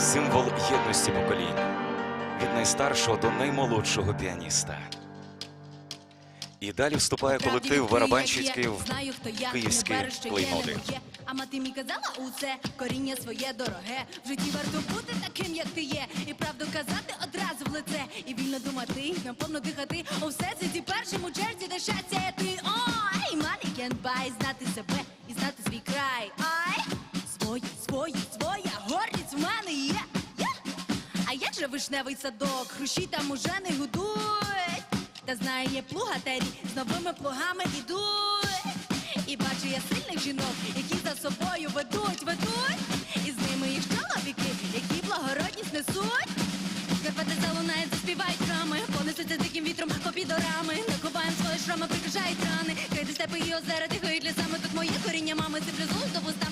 символ єдності поколінь від найстаршого до наймолодшого піаніста. І далі вступає колектив я, київські моє. А мати мені казала усе, коріння своє дороге. В житті варто бути таким, як ти є. І правду казати одразу в лице. І вільно думати, наповно дихати. У всесвіті першому черзі, де щастя є ти. Ой, money can buy, знати себе і знати свій край. Ай, свої, свої, своя А як же вишневий садок, хрущі там уже не гудуть. Та знає є плугатері, з новими плугами ідуть. І бачу я сильних жінок, які за собою ведуть, ведуть. І з ними їх чоловіки, які благородність несуть. Карпати залунають, заспівають храми, понесуться диким вітром попідорами. Накопаєм свої шрами, прикрашають рани. Крейди степи і озера, дихають лісами. Тут моє коріння мами, сиплю золото вустами.